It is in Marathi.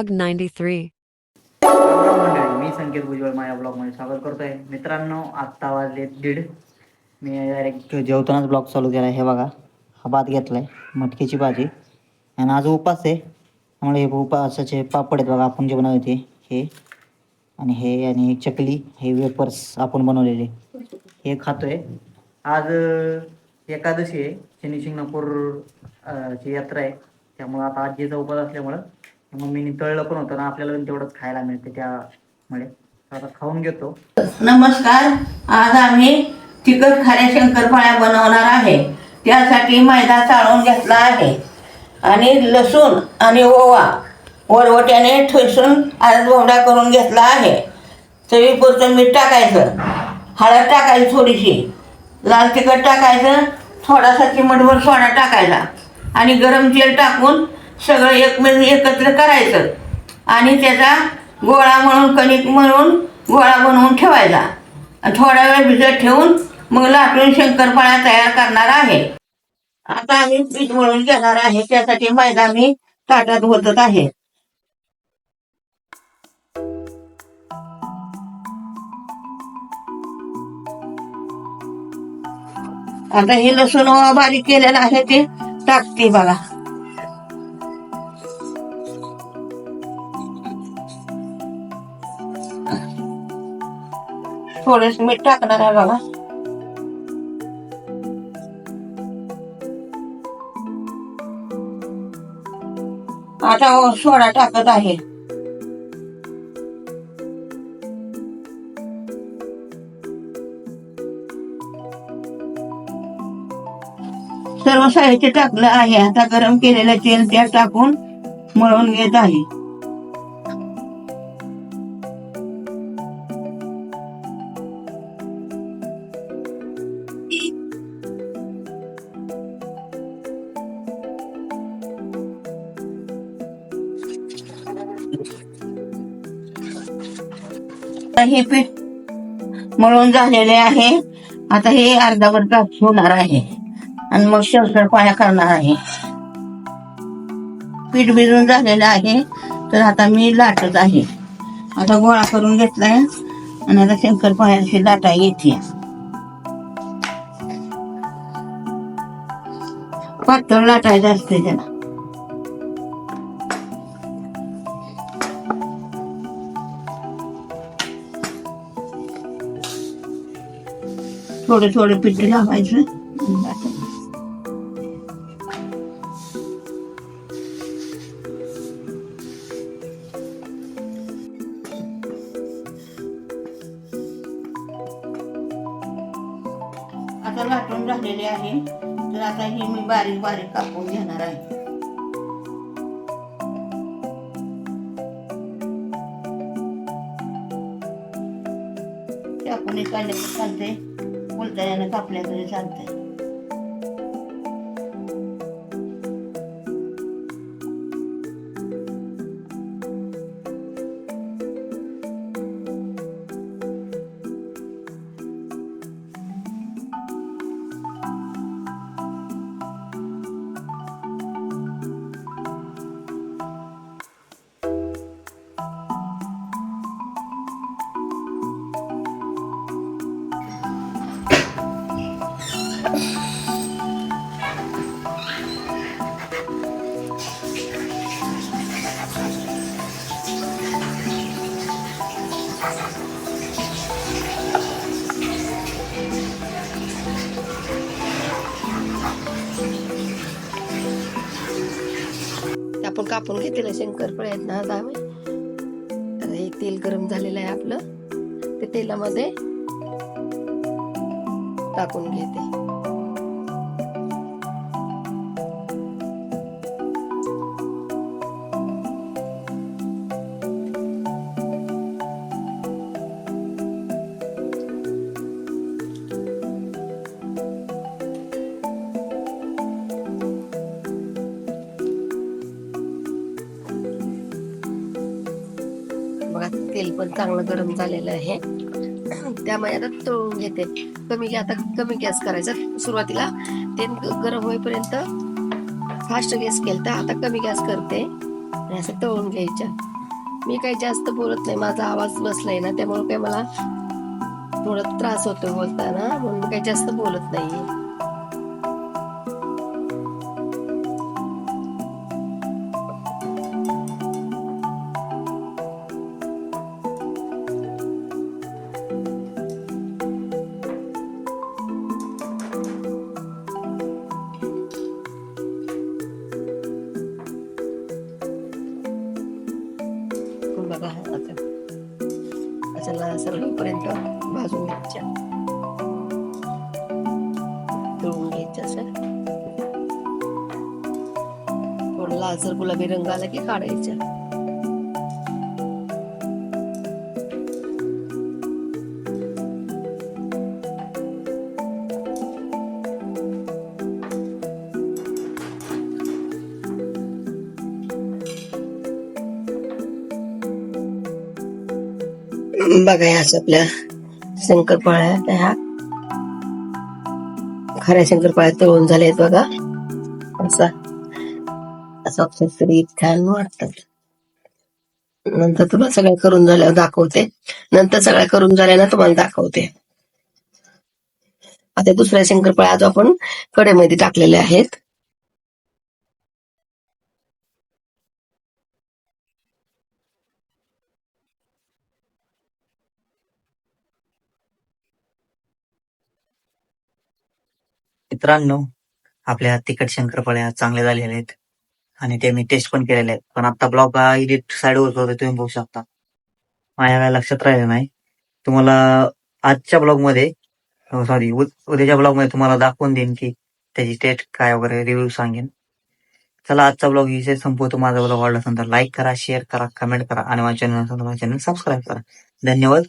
ब्लॉग नाईन्टी थ्री मंडळी मी संकेत भुजबळ माझ्या ब्लॉगमध्ये स्वागत करतोय. मित्रांनो आत्ता वाजले दीड. मी डायरेक्ट जेवतानाच ब्लॉग चालू केला हे बघा हा भात घेतलाय मटकीची भाजी. आणि आज उपास आहे. त्यामुळे हे उपासाचे पापड आहेत बघा आपण जे बनवते हे. आणि हे आणि चकली हे वेपर्स आपण बनवलेले. हे खातोय. आज एकादशी आहे. शनीशिंगणापूर ची यात्रा आहे. त्यामुळं आता आजीचा उपास असल्यामुळं मम्मीने तळलं पण होतं ना आपल्याला पण तेवढंच खायला मिळते त्यामुळे. आता खाऊन घेतो. नमस्कार आज आम्ही तिखट खाऱ्या शंकरपाळ्या बनवणार आहे. त्यासाठी मैदा चाळून घेतला आहे. आणि लसूण आणि ओवा वरवट्याने ठेसून आज भोवडा करून घेतला आहे. चवीपुरतं मीठ टाकायचं. हळद टाकायची थोडीशी. लाल तिखट टाकायचं. थोडासा चिमटभर सोडा टाकायचा. आणि गरम तेल टाकून सगळं एक म्हणजे एकत्र करायचं. आणि त्याचा गोळा म्हणून कणिक म्हणून गोळा बनवून ठेवायचा. आणि थोडा वेळ भिजत ठेवून मग लाटून शंकरपाळा तयार करणार आहे. आता आम्ही पीठ मळून घेणार आहे. त्यासाठी मैदा मी ताटात ओतत आहे. आता हे लसूण ओवा बारीक केलेलं आहे ते टाकते बघा. थोडस मीठ टाकणार आहे बघा. आता हो, सोडा टाकत आहे. सर्व साहित्य टाकलं आहे. आता गरम केलेलं तेल त्यात टाकून मळून घेत आहे. आता हे पीठ मळून झालेले आहे. आता हे अर्धावर जास्त होणार आहे. आणि मग शेवसर पाया करणार आहे. पीठ भिजून झालेलं आहे. तर आता मी लाटत आहे. आता गोळा करून घेतलाय. आणि आता शंकर पायाची लाटा येते. पातळ लाटायचं असते त्याला. थोडं थोडं पीठ लावायचे. आता वाटून झालेले आहे. तर आता ही मी बारीक बारीक कापून घेणार आहे. कापून एक तरी चालते उलट्याने कापल्या कापल्याकडे चालतंय आपण कापून घेतलेलं शंकरफळ आहेत ना आता आम्ही. आता हे तेल गरम झालेलं आहे आपलं. ते तेलामध्ये टाकून घेते. तेल पण चांगलं गरम झालेलं आहे. त्यामुळे आता तळून घेते. कमी आता कमी गॅस करायचा. सुरुवातीला तेल गरम होईपर्यंत फास्ट गॅस केलं तर आता कमी गॅस करते. आणि असं तळून घ्यायच्या मी काही जास्त बोलत नाही माझा आवाज बसलाय ना त्यामुळे काही मला थोडा त्रास होतो बोलताना म्हणून काही जास्त बोलत नाही. अच्छा सर्वपर्यंत भाजून घ्यायच्या. तळून घ्यायच्या अशा लालसर गुलाबी रंग आला की काढायच्या. बघा ह्याच आपल्या शंकरपाळ्या त्या ह्या. खऱ्या शंकरपाळ्या तळून झाल्या आहेत बघा. असा असं ऑप्शन तरी छान वाटतात. नंतर तुला सगळ्या करून झाल्यावर दाखवते. नंतर सगळ्या करून झाल्या तुम्हाला दाखवते. आता दुसऱ्या शंकरपाळ्या आज आपण कडेमध्ये टाकलेल्या आहेत. मित्रांनो आपल्या तिखट शंकरपाळ्या चांगल्या झालेल्या आहेत. आणि ते मी टेस्ट पण केलेले आहेत. पण आता ब्लॉग एडिट साईडवर होत तुम्ही बघू शकता. माझ्या काय लक्षात राहिलं नाही. तुम्हाला आजच्या ब्लॉगमध्ये सॉरी उद्याच्या ब्लॉगमध्ये तुम्हाला दाखवून देईन की त्याची टेस्ट काय वगैरे रिव्ह्यू सांगेन. चला आजचा ब्लॉग इथे संपवतो. माझा ब्लॉग आवडला असेल तर लाईक करा शेअर करा कमेंट करा आणि माझ्या चॅनल माझ्या चॅनल सबस्क्राईब करा. धन्यवाद.